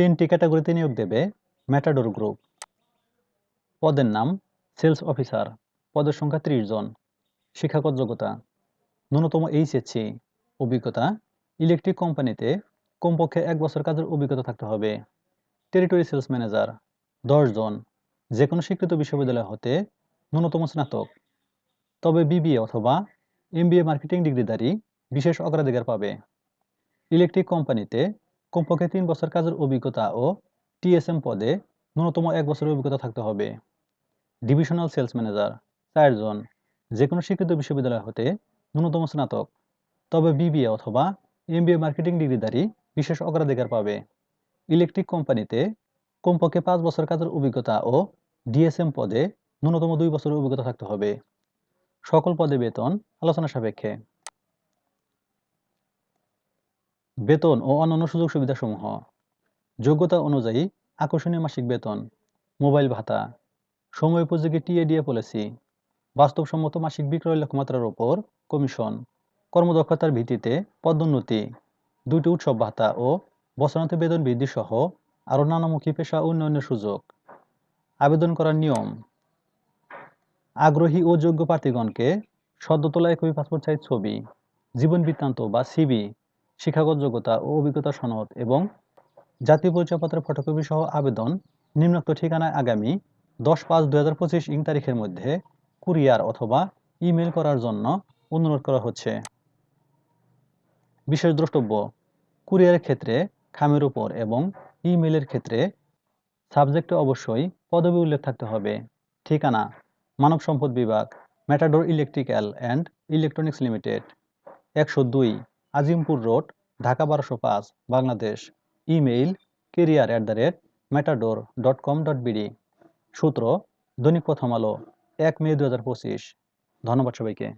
তিনটি ক্যাটাগরিতে নিয়োগ দেবে ম্যাটাডোর গ্রুপ পদের নাম সেলস অফিসার পদের সংখ্যা ত্রিশ জন। শিক্ষাগত যোগ্যতা, ন্যূনতম এইচএসসি অভিজ্ঞতা ইলেকট্রিক কোম্পানিতে কমপক্ষে এক বছর কাজের অভিজ্ঞতা থাকতে হবে। টেরিটরি সেলস ম্যানেজার দশ জন। যে কোনো স্বীকৃত বিশ্ববিদ্যালয় হতে ন্যূনতম স্নাতক। তবে বিবিএ অথবা এমবিএ মার্কেটিং ডিগ্রিধারী বিশেষ অগ্রাধিকার পাবে। ইলেকট্রিক কোম্পানিতে কমপক্ষে তিন বছর কাজের অভিজ্ঞতা ও টিএসএম পদে ন্যূনতম এক বছরের অভিজ্ঞতা থাকতে হবে। ডিভিশনাল সেলস ম্যানেজার, চারজন যে কোনো স্বীকৃত বিশ্ববিদ্যালয় হতে ন্যূনতম স্নাতক, তবে বিবিএ অথবা এমবিএ মার্কেটিং ডিগ্রিধারী বিশেষ অগ্রাধিকার পাবে। ইলেকট্রিক কোম্পানিতে কমপক্ষে পাঁচ বছর কাজের অভিজ্ঞতা ও ডিএসএম পদে ন্যূনতম দুই বছরের অভিজ্ঞতা থাকতে হবে। সকল পদে বেতন আলোচনা সাপেক্ষে। বেতন ও অন্যান্য সুযোগ সুবিধাসমূহ যোগ্যতা অনুযায়ী আকর্ষণীয় মাসিক বেতন, মোবাইল ভাতা, সময় উপযোগী টিএডিএ পলিসি, বাস্তবসম্মত মাসিক বিক্রয় লক্ষ্যমাত্রার উপর কমিশন, কর্মদক্ষতার ভিত্তিতে পদোন্নতি দুটি উৎসব ভাতা ও বছরান্তে বেতন বৃদ্ধি সহ আরও নানামুখী পেশা উন্নয়নের সুযোগ। আবেদন করার নিয়ম। আগ্রহী ও যোগ্য প্রার্থীগণকে সদ্য তোলা একই পাসপোর্ট সাইজ ছবি, জীবন বৃত্তান্ত বা সিবি শিক্ষাগত যোগ্যতা ও অভিজ্ঞতা সনদ এবং জাতীয় পরিচয়পত্রের ফটোকপি সহ আবেদন, নিম্নোক্ত ঠিকানায় আগামী দশ পাঁচ দুই হাজার পঁচিশ ইং তারিখের মধ্যে কুরিয়ার অথবা ইমেল করার জন্য অনুরোধ করা হচ্ছে। বিশেষ দ্রষ্টব্য, কুরিয়ারের ক্ষেত্রে খামের উপর এবং ইমেলের ক্ষেত্রে সাবজেক্টে অবশ্যই পদবি উল্লেখ থাকতে হবে। ঠিকানা, মানব সম্পদ বিভাগ Matador electrical and electronics limited একশো দুই আজিমপুর রোড, ঢাকা বারোশো পাঁচ, Bangladesh. Email career at the rate Matador dot com dot BD সূত্র, দৈনিক প্রথম আলো, এক মে দু হাজার পঁচিশ। ধন্যবাদ সবাইকে।